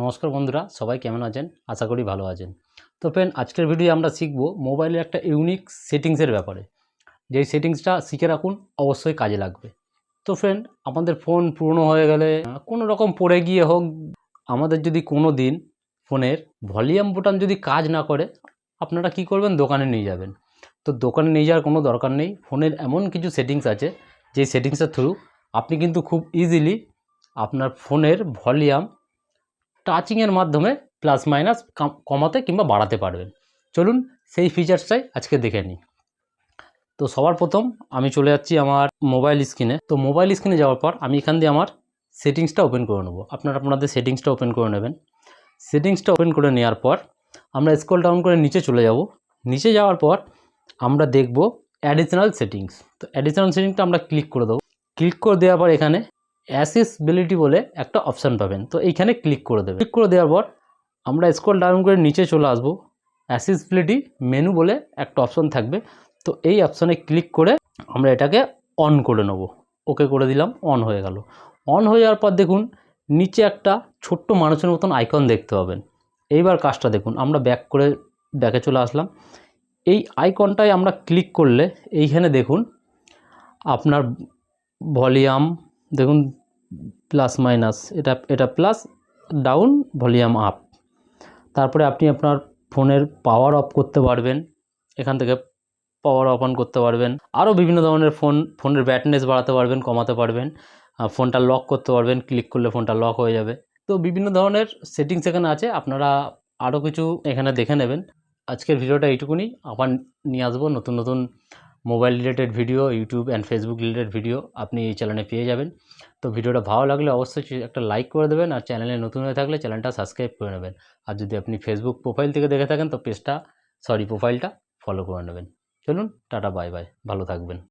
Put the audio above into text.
নমস্কার বন্ধুরা, সবাই কেমন আছেন? আশা করি ভালো আছেন। তো ফ্রেন্ড আজকের ভিডিও আমরা শিখব মোবাইলের একটা ইউনিক সেটিংসের ব্যাপারে। যেই সেটিংসটা শিখে রাখুন, অবশ্যই কাজে লাগবে। তো ফ্রেন্ড আমাদের ফোন পুরনো হয়ে গেলে, কোনো রকম পড়ে গিয়ে হোক, আমাদের যদি কোনো দিন ফোনের ভলিউম বোতাম যদি কাজ না করে, আপনারা কি করবেন? দোকানে নিয়ে যাবেন। তো দোকানে নিয়ে যাওয়ার কোনো দরকার নেই। ফোনের এমন কিছু সেটিংস আছে, যেই সেটিংসের থ্রু আপনি কিন্তু খুব ইজিলি আপনার ফোনের ভলিউম টাচিংয়ের মাধ্যমে প্লাস মাইনাস কমাতে কিংবা বাড়াতে পারবেন। চলুন সেই ফিচার্সটাই আজকে দেখে নিই। তো সবার প্রথম আমি চলে যাচ্ছি আমার মোবাইল স্ক্রিনে তো মোবাইল স্ক্রিনে যাওয়ার পর আমি এখান দিয়ে আমার সেটিংসটা ওপেন করে নেব। আপনারা আপনাদের সেটিংসটা ওপেন করে নেবেন। সেটিংসটা ওপেন করে নেওয়ার পর আমরা স্ক্রল ডাউন করে নিচে চলে যাব। নিচে যাওয়ার পর আমরা দেখব অ্যাডিশনাল সেটিংস তো অ্যাডিশনাল সেটিংসটা আমরা ক্লিক করে দেবো। ক্লিক করে দেওয়ার পর এখানে অ্যাসেসবিলিটি বলে একটা অপশান পাবেন। তো এইখানে ক্লিক করে দেবেন। ক্লিক করে দেওয়ার পর আমরা স্ক্রল ডাউন করে নিচে চলে আসব। অ্যাসেসবিলিটি মেনু বলে একটা অপশন থাকবে। তো এই অপশানে ক্লিক করে আমরা এটাকে অন করে নেব। ওকে করে দিলাম, অন হয়ে গেল। অন হয়ে যাওয়ার পর দেখুন, নিচে একটা ছোট্ট মানুষের মতন আইকন দেখতে পাবেন। এইবার কাজটা দেখুন, আমরা ব্যাক করে, ব্যাকে চলে আসলাম। এই আইকনটায় আমরা ক্লিক করলে এইখানে দেখুন, আপনার ভলিউম দেখুন প্লাস মাইনাস এটা এটা প্লাস ডাউন ভলিউম আপ তারপরে আপনি আপনার ফোনের পাওয়ার অফ করতে পারবেন, এখান থেকে পাওয়ার অফ অন করতে পারবেন। আরও বিভিন্ন ধরনের ফোন ফোনের ব্যাটনেস বাড়াতে পারবেন, কমাতে পারবেন। ফোনটা লক করতে পারবেন ক্লিক করলে ফোনটা লক হয়ে যাবে। তো বিভিন্ন ধরনের সেটিংস এখানে আছে, আপনারা আরও কিছু এখানে দেখে নেবেন। আজকের ভিডিওটা এইটুকুনি, আবার নিয়ে আসব নতুন নতুন mobile related video, YouTube and Facebook related video আপনি এই চ্যানেলে পেয়ে যাবেন। তো ভিডিওটা ভালো লাগলে অবশ্যই একটা লাইক করে দেবেন আর চ্যানেলে নতুন হয়ে থাকলে চ্যানেলটা সাবস্ক্রাইব করে নেবেন। আর যদি আপনি ফেসবুক প্রোফাইল থেকে দেখে থাকেন, তো পেজটা সরি প্রোফাইলটা ফলো করে নেবেন। চলুন, টাটা বাই বাই ভালো থাকবেন।